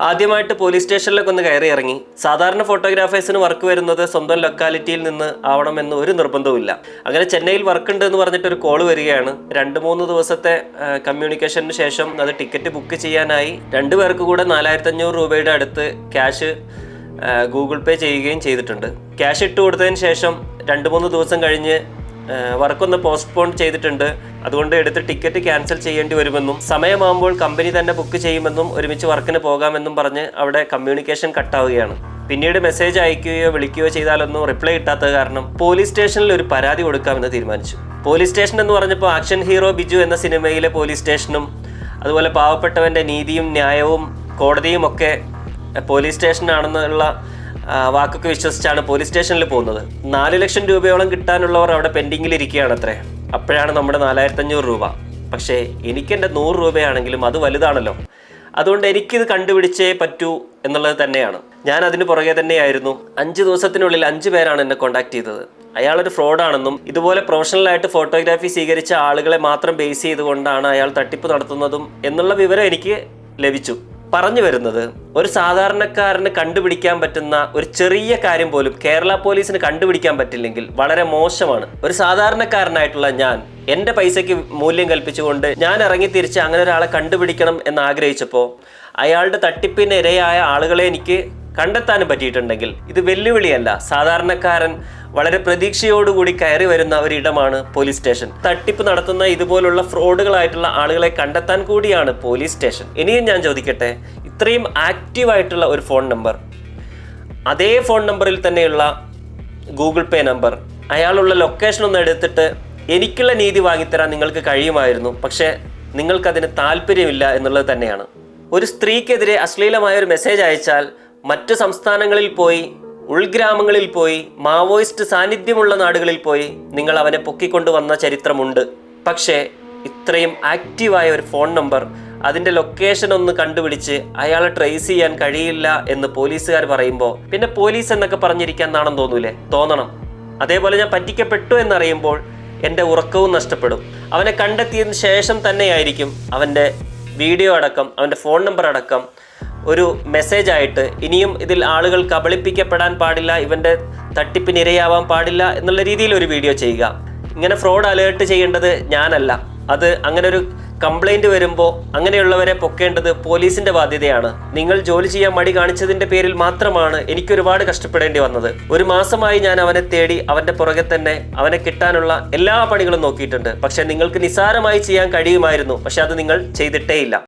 ആദ്യമായിട്ട് പോലീസ് സ്റ്റേഷനിലൊക്കെ ഒന്ന് കയറി ഇറങ്ങി. സാധാരണ ഫോട്ടോഗ്രാഫേഴ്സിന് വർക്ക് വരുന്നത് സ്വന്തം ലൊക്കാലിറ്റിയിൽ നിന്ന് ആവണമെന്ന് ഒരു നിർബന്ധവുമില്ല. അങ്ങനെ ചെന്നൈയിൽ വർക്ക് ഉണ്ട് എന്ന് പറഞ്ഞിട്ട് ഒരു കോൾ വരികയാണ്. രണ്ട് മൂന്ന് ദിവസത്തെ കമ്മ്യൂണിക്കേഷന് ശേഷം അത് ടിക്കറ്റ് ബുക്ക് ചെയ്യാനായി. രണ്ടു പേർക്ക് കൂടെ നാലായിരത്തി അഞ്ഞൂറ് രൂപയുടെ അടുത്ത് ക്യാഷ് ഗൂഗിൾ പേ ചെയ്യുകയും ചെയ്തിട്ടുണ്ട്. ക്യാഷ് ഇട്ട് കൊടുത്തതിന് ശേഷം രണ്ട് മൂന്ന് ദിവസം കഴിഞ്ഞ് വർക്കൊന്ന് പോസ്റ്റ്പോൺ ചെയ്തിട്ടുണ്ട്. അതുകൊണ്ട് എടുത്ത് ടിക്കറ്റ് ക്യാൻസൽ ചെയ്യേണ്ടി വരുമെന്നും സമയമാകുമ്പോൾ കമ്പനി തന്നെ ബുക്ക് ചെയ്യുമെന്നും ഒരുമിച്ച് വർക്കിന് പോകാമെന്നും പറഞ്ഞ് അവിടെ കമ്മ്യൂണിക്കേഷൻ കട്ടാവുകയാണ് പിന്നീട് മെസ്സേജ് അയക്കുകയോ വിളിക്കുകയോ ചെയ്താലൊന്നും റിപ്ലൈ കിട്ടാത്തത് കാരണം പോലീസ് സ്റ്റേഷനിൽ ഒരു പരാതി കൊടുക്കാമെന്ന് തീരുമാനിച്ചു. പോലീസ് സ്റ്റേഷൻ എന്ന് പറഞ്ഞപ്പോൾ ആക്ഷൻ ഹീറോ ബിജു എന്ന സിനിമയിലെ പോലീസ് സ്റ്റേഷനും അതുപോലെ പാവപ്പെട്ടവന്റെ നീതിയും ന്യായവും കോടതിയും ഒക്കെ പോലീസ് സ്റ്റേഷനാണെന്നുള്ള വാക്കൊക്കെ വിശ്വസിച്ചാണ് പോലീസ് സ്റ്റേഷനിൽ പോകുന്നത്. നാല് ലക്ഷം രൂപയോളം കിട്ടാനുള്ളവർ അവിടെ പെൻഡിങ്ങിൽ ഇരിക്കുകയാണ് അത്രേ അപ്പോഴാണ് നമ്മുടെ നാലായിരത്തി അഞ്ഞൂറ് രൂപ. പക്ഷേ എനിക്കെന്റെ നൂറ് രൂപയാണെങ്കിലും അത് വലുതാണല്ലോ. അതുകൊണ്ട് എനിക്കിത് കണ്ടുപിടിച്ചേ പറ്റൂ എന്നുള്ളത് തന്നെയാണ്. ഞാൻ അതിന് പുറകെ തന്നെയായിരുന്നു. അഞ്ച് ദിവസത്തിനുള്ളിൽ അഞ്ച് പേരാണ് എന്നെ കോൺടാക്ട് ചെയ്തത്. അയാളൊരു ഫ്രോഡാണെന്നും ഇതുപോലെ പ്രൊഫഷണലായിട്ട് ഫോട്ടോഗ്രാഫി സ്വീകരിച്ച ആളുകളെ മാത്രം ബേസ് ചെയ്തുകൊണ്ടാണ് അയാൾ തട്ടിപ്പ് നടത്തുന്നതും എന്നുള്ള വിവരം എനിക്ക് ലഭിച്ചു. പറഞ്ഞു വരുന്നത് ഒരു സാധാരണക്കാരന് കണ്ടുപിടിക്കാൻ പറ്റുന്ന ഒരു ചെറിയ കാര്യം പോലും കേരള പോലീസിന് കണ്ടുപിടിക്കാൻ പറ്റില്ലെങ്കിൽ വളരെ മോശമാണ്. ഒരു സാധാരണക്കാരനായിട്ടുള്ള ഞാൻ എന്റെ പൈസയ്ക്ക് മൂല്യം കൽപ്പിച്ചുകൊണ്ട് ഞാൻ ഇറങ്ങി തിരിച്ച് അങ്ങനെ ഒരാളെ കണ്ടുപിടിക്കണം എന്ന് ആഗ്രഹിച്ചപ്പോൾ അയാളുടെ തട്ടിപ്പിന് ഇരയായ ആളുകളെ എനിക്ക് കണ്ടെത്താനും പറ്റിയിട്ടുണ്ടെങ്കിൽ ഇത് വെല്ലുവിളിയല്ല. സാധാരണക്കാരൻ വളരെ പ്രതീക്ഷയോടുകൂടി കയറി വരുന്ന ഒരിടമാണ് പോലീസ് സ്റ്റേഷൻ. തട്ടിപ്പ് നടത്തുന്ന ഇതുപോലുള്ള ഫ്രോഡുകളായിട്ടുള്ള ആളുകളെ കണ്ടെത്താൻ കൂടിയാണ് പോലീസ് സ്റ്റേഷൻ. ഇനിയും ഞാൻ ചോദിക്കട്ടെ ഇത്രയും ആക്റ്റീവായിട്ടുള്ള ഒരു ഫോൺ നമ്പർ അതേ ഫോൺ നമ്പറിൽ തന്നെയുള്ള ഗൂഗിൾ പേ നമ്പർ അയാളുള്ള ലൊക്കേഷൻ ഒന്ന് എടുത്തിട്ട് എനിക്കുള്ള നീതി വാങ്ങിത്തരാൻ നിങ്ങൾക്ക് കഴിയുമായിരുന്നു. പക്ഷേ നിങ്ങൾക്കതിന് താല്പര്യമില്ല എന്നുള്ളത് തന്നെയാണ്. ഒരു സ്ത്രീക്കെതിരെ അശ്ലീലമായ ഒരു മെസ്സേജ് അയച്ചാൽ മറ്റ് സംസ്ഥാനങ്ങളിൽ പോയി ഉൾഗ്രാമങ്ങളിൽ പോയി മാവോയിസ്റ്റ് സാന്നിധ്യമുള്ള നാടുകളിൽ പോയി നിങ്ങൾ അവനെ പൊക്കിക്കൊണ്ടുവന്ന ചരിത്രമുണ്ട്. പക്ഷേ ഇത്രയും ആക്റ്റീവായ ഒരു ഫോൺ നമ്പർ അതിന്റെ ലൊക്കേഷൻ ഒന്ന് കണ്ടുപിടിച്ച് അയാളെ ട്രേസ് ചെയ്യാൻ കഴിയില്ല എന്ന് പോലീസുകാർ പറയുമ്പോൾ പിന്നെ പോലീസ് എന്നൊക്കെ പറഞ്ഞിരിക്കാൻ നാണം തോന്നൂലേ? തോന്നണം. അതേപോലെ ഞാൻ പറ്റിക്കപ്പെട്ടു എന്നറിയുമ്പോൾ എന്റെ ഉറക്കവും നഷ്ടപ്പെടും. അവനെ കണ്ടെത്തിയതിന് ശേഷം തന്നെയായിരിക്കും അവന്റെ വീഡിയോ അടക്കം അവന്റെ ഫോൺ നമ്പർ അടക്കം ഒരു മെസ്സേജ് ആയിട്ട് ഇനിയും ഇതിൽ ആളുകൾ കബളിപ്പിക്കപ്പെടാൻ പാടില്ല ഇവന്റെ തട്ടിപ്പിനിരയാവാൻ പാടില്ല എന്നുള്ള രീതിയിൽ ഒരു വീഡിയോ ചെയ്യുക. ഇങ്ങനെ ഫ്രോഡ് അലേർട്ട് ചെയ്യേണ്ടത് ഞാനല്ല. അത് അങ്ങനെ ഒരു കംപ്ലൈന്റ് വരുമ്പോൾ അങ്ങനെയുള്ളവരെ പൊക്കേണ്ടത് പോലീസിന്റെ ബാധ്യതയാണ്. നിങ്ങൾ ജോലി ചെയ്യാൻ മടി കാണിച്ചതിന്റെ പേരിൽ മാത്രമാണ് എനിക്ക് ഒരുപാട് കഷ്ടപ്പെടേണ്ടി വന്നത്. ഒരു മാസമായി ഞാൻ അവനെ തേടി അവന്റെ പുറകെ തന്നെ അവനെ കിട്ടാനുള്ള എല്ലാ പണികളും നോക്കിയിട്ടുണ്ട്. പക്ഷേ നിങ്ങൾക്ക് നിസ്സാരമായി ചെയ്യാൻ കഴിയുമായിരുന്നു. പക്ഷെ അത് നിങ്ങൾ ചെയ്തിട്ടേയില്ല.